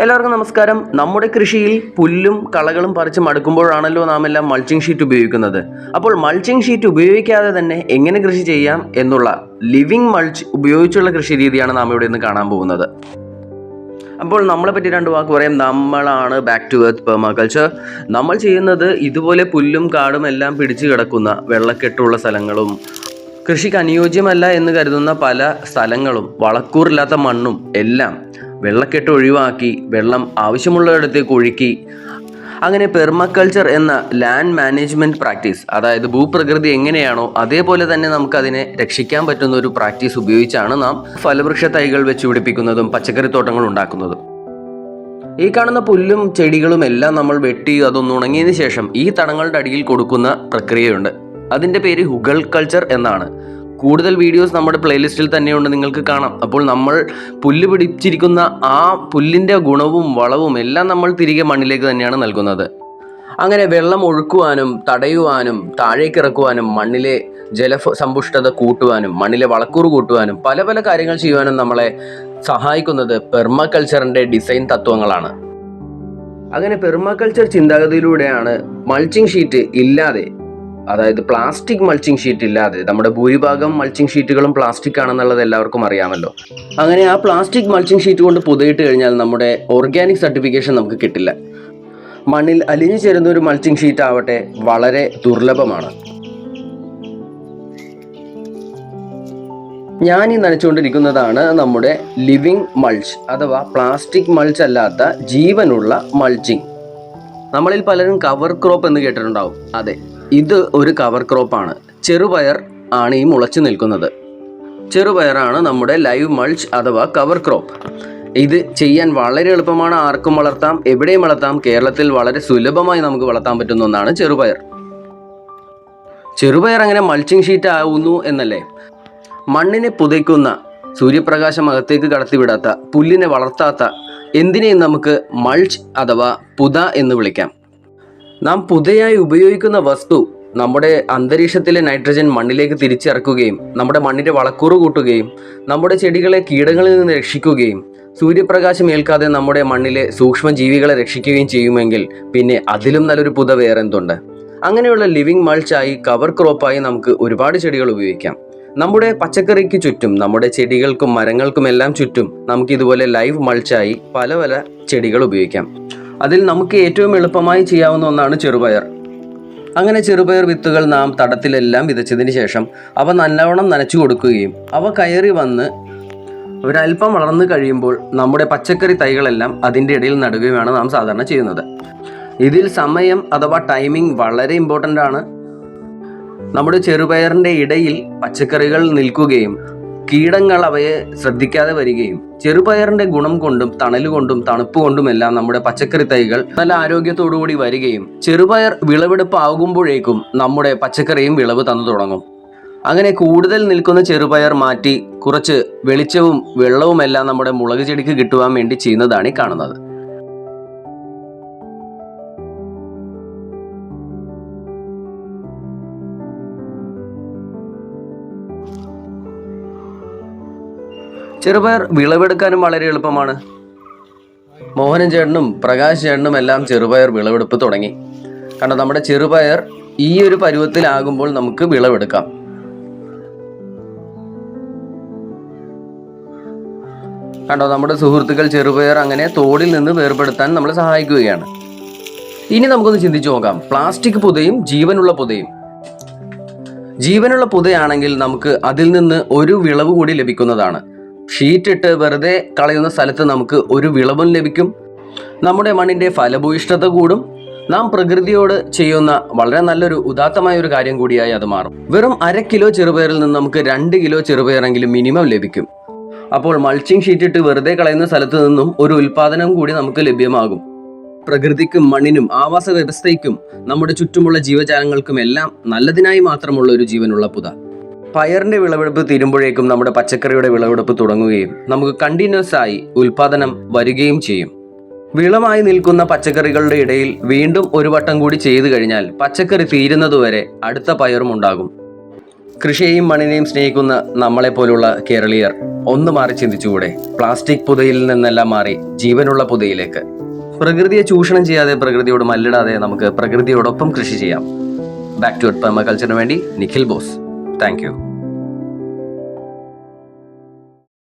എല്ലാവർക്കും നമസ്കാരം. നമ്മുടെ കൃഷിയിൽ പുല്ലും കളകളും പറിച്ച് മടുക്കുമ്പോഴാണല്ലോ നാം എല്ലാം മൾച്ചിങ് ഷീറ്റ് ഉപയോഗിക്കുന്നത്. അപ്പോൾ മൾച്ചിങ് ഷീറ്റ് ഉപയോഗിക്കാതെ തന്നെ എങ്ങനെ കൃഷി ചെയ്യാം എന്നുള്ള ലിവിങ് മൾച്ച് ഉപയോഗിച്ചുള്ള കൃഷി രീതിയാണ് നാം ഇവിടെ നിന്ന് കാണാൻ പോകുന്നത്. അപ്പോൾ നമ്മളെ പറ്റി രണ്ട് വാക്ക് പറയാം. നമ്മളാണ് ബാക്ക് ടു എർത്ത് പെർമാകൾച്ചർ നമ്മൾ ചെയ്യുന്നത് ഇതുപോലെ പുല്ലും കാടും എല്ലാം പിടിച്ചു കിടക്കുന്ന വെള്ളക്കെട്ടുള്ള സ്ഥലങ്ങളും കൃഷിക്ക് അനുയോജ്യമല്ല എന്ന് കരുതുന്ന പല സ്ഥലങ്ങളും വളക്കൂറില്ലാത്ത മണ്ണും എല്ലാം വെള്ളക്കെട്ട് ഒഴിവാക്കി വെള്ളം ആവശ്യമുള്ളിടത്തേക്ക് ഒഴുക്കി. അങ്ങനെ പെർമക്കൾച്ചർ എന്ന ലാൻഡ് മാനേജ്മെന്റ് പ്രാക്ടീസ് അതായത് ഭൂപ്രകൃതി എങ്ങനെയാണോ അതേപോലെ തന്നെ നമുക്കതിനെ രക്ഷിക്കാൻ പറ്റുന്ന ഒരു പ്രാക്ടീസ് ഉപയോഗിച്ചാണ് നാം ഫലവൃക്ഷ തൈകൾ വെച്ച് പിടിപ്പിക്കുന്നതും പച്ചക്കറി തോട്ടങ്ങൾ ഉണ്ടാക്കുന്നതും. ഈ കാണുന്ന പുല്ലും ചെടികളും എല്ലാം നമ്മൾ വെട്ടി അതൊന്ന് ഉണങ്ങിയതിന് ശേഷം ഈ തടങ്ങളുടെ അടിയിൽ കൊടുക്കുന്ന പ്രക്രിയയുണ്ട്. അതിന്റെ പേര് ഹുഗൾ കൾച്ചർ എന്നാണ്. കൂടുതൽ വീഡിയോസ് നമ്മുടെ പ്ലേലിസ്റ്റിൽ തന്നെയുണ്ട് നിങ്ങൾക്ക് കാണാം. അപ്പോൾ നമ്മൾ പുല്ല് പിടിച്ചിരിക്കുന്ന ആ പുല്ലിന്റെ ഗുണവും വളവും എല്ലാം നമ്മൾ തിരികെ മണ്ണിലേക്ക് തന്നെയാണ് നൽകുന്നത്. അങ്ങനെ വെള്ളം ഒഴുക്കുവാനും തടയുവാനും താഴേക്ക് ഇറക്കുവാനും മണ്ണിലെ ജല സമ്പുഷ്ടത കൂട്ടുവാനും മണ്ണിലെ വളക്കൂറ് കൂട്ടുവാനും പല പല കാര്യങ്ങൾ ചെയ്യുവാനും നമ്മളെ സഹായിക്കുന്നത് പെർമാകൾച്ചറിന്റെ ഡിസൈൻ തത്വങ്ങളാണ്. അങ്ങനെ പെർമാകൾച്ചർ ചിന്താഗതിയിലൂടെയാണ് മൾച്ചിങ് ഷീറ്റ് ഇല്ലാതെ അതായത് പ്ലാസ്റ്റിക് മൾച്ചിങ് ഷീറ്റ് ഇല്ലാതെ നമ്മുടെ ഭൂരിഭാഗം മൾച്ചിങ് ഷീറ്റുകളും പ്ലാസ്റ്റിക് ആണെന്നുള്ളത് എല്ലാവർക്കും അറിയാമല്ലോ. അങ്ങനെ ആ പ്ലാസ്റ്റിക് മൾച്ചിങ് ഷീറ്റ് കൊണ്ട് പുതയിട്ട് കഴിഞ്ഞാൽ നമ്മുടെ ഓർഗാനിക് സർട്ടിഫിക്കേഷൻ നമുക്ക് കിട്ടില്ല. മണ്ണിൽ അലിഞ്ഞു ചേരുന്ന ഒരു മൾച്ചിങ് ഷീറ്റ് ആവട്ടെ വളരെ ദുർലഭമാണ്. ഞാൻ ഈ നനച്ചുകൊണ്ടിരിക്കുന്നതാണ് നമ്മുടെ ലിവിങ് മൾച്ച് അഥവാ പ്ലാസ്റ്റിക് മൾച്ച് അല്ലാത്ത ജീവനുള്ള മൾച്ചിങ് നമ്മളിൽ പലരും കവർ ക്രോപ്പ് എന്ന് കേട്ടിട്ടുണ്ടാവും. അതെ. ഇത് ഒരു കവർ ക്രോപ്പാണ് ചെറുപയർ ആണ് ഈ മുളച്ചു നിൽക്കുന്നത്. ചെറുപയറാണ് നമ്മുടെ ലൈവ് മൾച്ച് അഥവാ കവർ ക്രോപ്പ് ഇത് ചെയ്യാൻ വളരെ എളുപ്പമാണ്. ആർക്കും വളർത്താം എവിടെയും വളർത്താം. കേരളത്തിൽ വളരെ സുലഭമായി നമുക്ക് വളർത്താൻ പറ്റുന്ന ഒന്നാണ് ചെറുപയർ. ചെറുപയർ അങ്ങനെ മൾച്ചിങ് ഷീറ്റ് ആവുന്നു എന്നല്ലേ? മണ്ണിനെ പുതയ്ക്കുന്ന സൂര്യപ്രകാശം അകത്തേക്ക് കടത്തിവിടാത്ത പുല്ലിനെ വളർത്താത്ത എന്തിനേയും നമുക്ക് മൾച്ച് അഥവാ പുത എന്ന് വിളിക്കാം. നാം പുതിയായി ഉപയോഗിക്കുന്ന വസ്തു നമ്മുടെ അന്തരീക്ഷത്തിലെ നൈട്രജൻ മണ്ണിലേക്ക് തിരിച്ചിറക്കുകയും നമ്മുടെ മണ്ണിന്റെ വളക്കൂറ് കൂട്ടുകയും നമ്മുടെ ചെടികളെ കീടങ്ങളിൽ നിന്ന് രക്ഷിക്കുകയും സൂര്യപ്രകാശം ഏൽക്കാതെ നമ്മുടെ മണ്ണിലെ സൂക്ഷ്മജീവികളെ രക്ഷിക്കുകയും ചെയ്യുമെങ്കിൽ പിന്നെ അതിലും നല്ലൊരു പുത വേറെന്തുണ്ട്? അങ്ങനെയുള്ള ലിവിങ് മൾച്ചായി കവർ ക്രോപ്പായി നമുക്ക് ഒരുപാട് ചെടികൾ ഉപയോഗിക്കാം. നമ്മുടെ പച്ചക്കറിക്ക് ചുറ്റും നമ്മുടെ ചെടികൾക്കും മരങ്ങൾക്കും എല്ലാം ചുറ്റും നമുക്ക് ഇതുപോലെ ലൈവ് മൾച്ചായി പല പല ചെടികൾ ഉപയോഗിക്കാം. അതിൽ നമുക്ക് ഏറ്റവും എളുപ്പമായി ചെയ്യാവുന്ന ഒന്നാണ് ചെറുപയർ. അങ്ങനെ ചെറുപയർ വിത്തുകൾ നാം തടത്തിലെല്ലാം വിതച്ചതിന് ശേഷം അവ നല്ലവണ്ണം നനച്ചു കൊടുക്കുകയും അവ കയറി വന്ന് ഒരല്പം വളർന്നു കഴിയുമ്പോൾ നമ്മുടെ പച്ചക്കറി തൈകളെല്ലാം അതിന്റെ ഇടയിൽ നടുകയുമാണ് നാം സാധാരണ ചെയ്യുന്നത്. ഇതിൽ സമയം അഥവാ ടൈമിംഗ് വളരെ ഇമ്പോർട്ടന്റ് ആണ്. നമ്മുടെ ചെറുപയറിന്റെ ഇടയിൽ പച്ചക്കറികൾ നിൽക്കുകയും കീടങ്ങൾ അവയെ ശ്രദ്ധിക്കാതെ വരികയും ചെറുപയറിന്റെ ഗുണം കൊണ്ടും തണൽ കൊണ്ടും തണുപ്പ് കൊണ്ടുമെല്ലാം നമ്മുടെ പച്ചക്കറി തൈകൾ നല്ല ആരോഗ്യത്തോടുകൂടി വരികയും ചെറുപയർ വിളവെടുപ്പ് ആകുമ്പോഴേക്കും നമ്മുടെ പച്ചക്കറിയും വിളവ് തന്നു തുടങ്ങും. അങ്ങനെ കൂടുതൽ നിൽക്കുന്ന ചെറുപയർ മാറ്റി കുറച്ച് വെളിച്ചവും വെള്ളവും എല്ലാം നമ്മുടെ മുളക് ചെടിക്ക് കിട്ടുവാൻ വേണ്ടി ചെയ്യുന്നതാണ് കാണുന്നത്. ചെറുപയർ വിളവെടുക്കാനും വളരെ എളുപ്പമാണ്. മോഹനൻ ചേട്ടനും പ്രകാശ് ചേട്ടനും എല്ലാം ചെറുപയർ വിളവെടുപ്പ് തുടങ്ങി. കാരണം നമ്മുടെ ചെറുപയർ ഈ ഒരു പരുവത്തിലാകുമ്പോൾ നമുക്ക് വിളവെടുക്കാം. കണ്ടോ നമ്മുടെ സുഹൃത്തുക്കൾ ചെറുപയർ അങ്ങനെ തോടിൽ നിന്ന് വേർപെടുത്താൻ നമ്മളെ സഹായിക്കുകയാണ്. ഇനി നമുക്കൊന്ന് ചിന്തിച്ചു നോക്കാം. പ്ലാസ്റ്റിക് പുതയും ജീവനുള്ള പുതയും. ജീവനുള്ള പുതയാണെങ്കിൽ നമുക്ക് അതിൽ നിന്ന് ഒരു വിളവ് കൂടി ലഭിക്കുന്നതാണ്. ഷീറ്റ് ഇട്ട് വെറുതെ കളയുന്ന സ്ഥലത്ത് നമുക്ക് ഒരു വിളവും ലഭിക്കും. നമ്മുടെ മണ്ണിന്റെ ഫലഭൂയിഷ്ഠത കൂടും. നാം പ്രകൃതിയോട് ചെയ്യുന്ന വളരെ നല്ലൊരു ഉദാത്തമായ ഒരു കാര്യം കൂടിയായി അത് മാറും. വെറും അര കിലോ ചെറുപയറിൽ നിന്ന് നമുക്ക് രണ്ട് കിലോ ചെറുപയറെങ്കിലും മിനിമം ലഭിക്കും. അപ്പോൾ മൾച്ചിങ് ഷീറ്റ് ഇട്ട് വെറുതെ കളയുന്ന സ്ഥലത്ത് നിന്നും ഒരു ഉൽപാദനം കൂടി നമുക്ക് ലഭ്യമാകും. പ്രകൃതിക്കും മണ്ണിനും ആവാസ വ്യവസ്ഥയ്ക്കും നമ്മുടെ ചുറ്റുമുള്ള ജീവജാലങ്ങൾക്കും എല്ലാം നല്ലതിനായി മാത്രമുള്ള ഒരു ജീവനുള്ള പുത. പയറിന്റെ വിളവെടുപ്പ് തീരുമ്പോഴേക്കും നമ്മുടെ പച്ചക്കറിയുടെ വിളവെടുപ്പ് തുടങ്ങുകയും നമുക്ക് കണ്ടിന്യൂസ് ആയി ഉൽപാദനം വരികയും ചെയ്യും. വിളമായി നിൽക്കുന്ന പച്ചക്കറികളുടെ ഇടയിൽ വീണ്ടും ഒരു വട്ടം കൂടി ചെയ്തു കഴിഞ്ഞാൽ പച്ചക്കറി തീരുന്നതുവരെ അടുത്ത പയറും ഉണ്ടാകും. കൃഷിയെയും മണ്ണിനെയും സ്നേഹിക്കുന്ന നമ്മളെ പോലുള്ള കേരളീയർ ഒന്ന് മാറി ചിന്തിച്ചുകൂടെ. പ്ലാസ്റ്റിക് പുതയിൽ നിന്നെല്ലാം മാറി ജീവനുള്ള പുതയിലേക്ക്. പ്രകൃതിയെ ചൂഷണം ചെയ്യാതെ പ്രകൃതിയോട് മല്ലിടാതെ നമുക്ക് പ്രകൃതിയോടൊപ്പം കൃഷി ചെയ്യാം. ബാക്ക് ടു പെർമ കൾച്ചറിന് വേണ്ടി നിഖിൽ ബോസ്. Thank you.